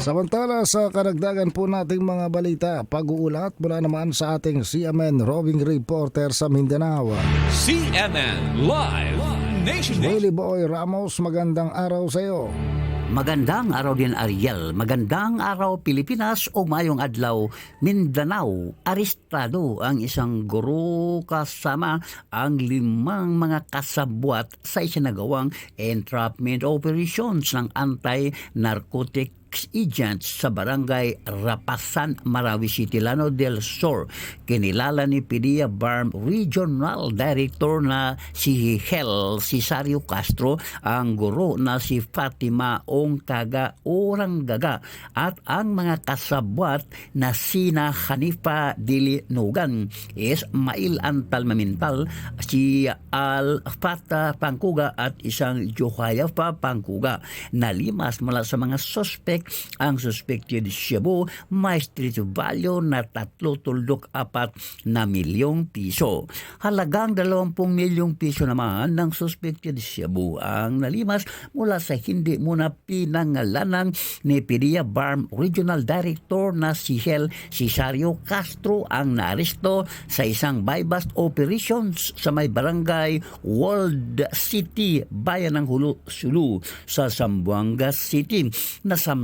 Samantala sa karagdagan po nating mga balita, pag-uulat mula naman sa ating CMN roving reporter sa Mindanao. CNN Live Nation. Willie Boy Ramos, magandang araw sa iyo. Magandang araw din Ariel, magandang araw Pilipinas o mayong adlaw Mindanao. Arestado ang isang guro kasama ang limang mga kasabwat sa isinagawang entrapment operations ng anti-narcotic agents sa barangay Rapasan, Marawi City, Lano del Sur. Kinilala ni PDEA BARM Regional Director na si Hel Cesario Castro, ang guro na si Fatima Ongkaga Oranggaga at ang mga kasabwat na sina Hanifa Dili Nugan, is Mail Antal Mamintal, si Al Fata Pangkuga at isang Johaya pa Pangkuga. Nalimas mula sa mga suspect ang suspected Cebu may street value na tatlo tuldok apat na milyong piso. Halagang 20 milyong piso naman ng suspected Cebu ang nalimas mula sa hindi muna pinangalanan ni PDEA BARM Regional Director na si Hel Cesario Castro ang naaresto sa isang buy-bust operations sa may barangay World City, bayan ng Hulu, Sulu sa Zamboanga City.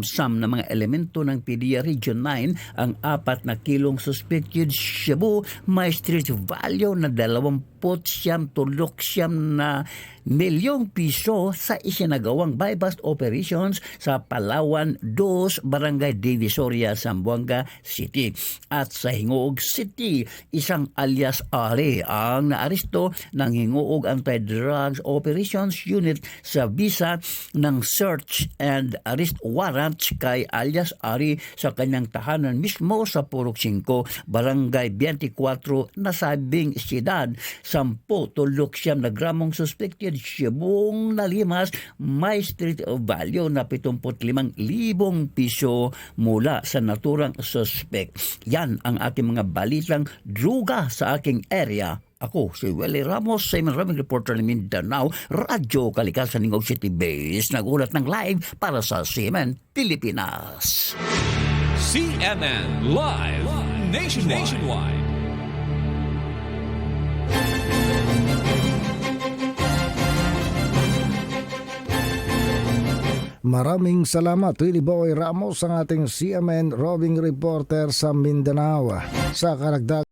Nasamsam na mga elemento ng PDEA Region 9 ang apat na kilong suspected Cebu may street value na 20 siyam tulok siyam na milyong piso sa isinagawang buy-bust operations sa Palawan 2, Barangay Divisoria, Zamboanga City. At sa Hingoog City, isang alias Ari ang naaresto ng Hingoog Anti-Drugs Operations Unit sa visa ng search and arrest warrant kay alias Ari sa kanyang tahanan mismo sa Purok 5, Barangay 24, nasabing siyudad. Sampo tulok siyam na gramong suspected siyabong nalimas may street value na 75,000 piso mula sa naturang suspect. Yan ang ating mga balitang druga sa aking area. Ako, si Willie Ramos, sa maraming reporter ng Mindanao, Radyo Kalikasan ng City Base, nagulat ng live para sa CNN Pilipinas. CNN Live Nationwide. Nationwide. Maraming salamat Willie Boy Ramos ang ating CMN roving reporter sa Mindanao. Sa karagdagan